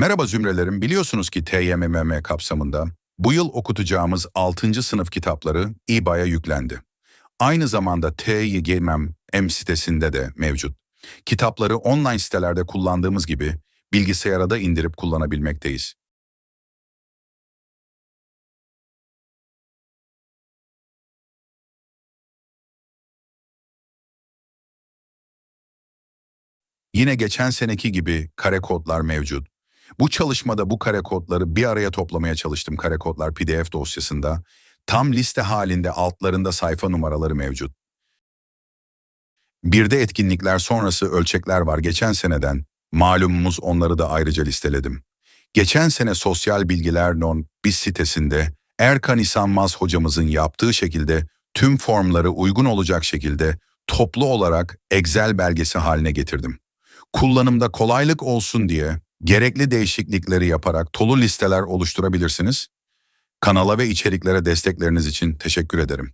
Merhaba zümrelerim, biliyorsunuz ki TYMMM kapsamında bu yıl okutacağımız 6. sınıf kitapları İBA'ya yüklendi. Aynı zamanda TYGMM sitesinde de mevcut. Kitapları online sitelerde kullandığımız gibi bilgisayara da indirip kullanabilmekteyiz. Yine geçen seneki gibi kare kodlar mevcut. Bu çalışmada bu kare kodları bir araya toplamaya çalıştım kare kodlar PDF dosyasında. Tam liste halinde altlarında sayfa numaraları mevcut. Bir de etkinlikler sonrası ölçekler var geçen seneden. Malumumuz onları da ayrıca listeledim. Geçen sene Sosyal Bilgiler Non biz sitesinde Erkan İsanmaz hocamızın yaptığı şekilde tüm formları uygun olacak şekilde toplu olarak Excel belgesi haline getirdim kullanımda kolaylık olsun diye gerekli değişiklikleri yaparak tolu listeler oluşturabilirsiniz. Kanala ve içeriklere destekleriniz için teşekkür ederim.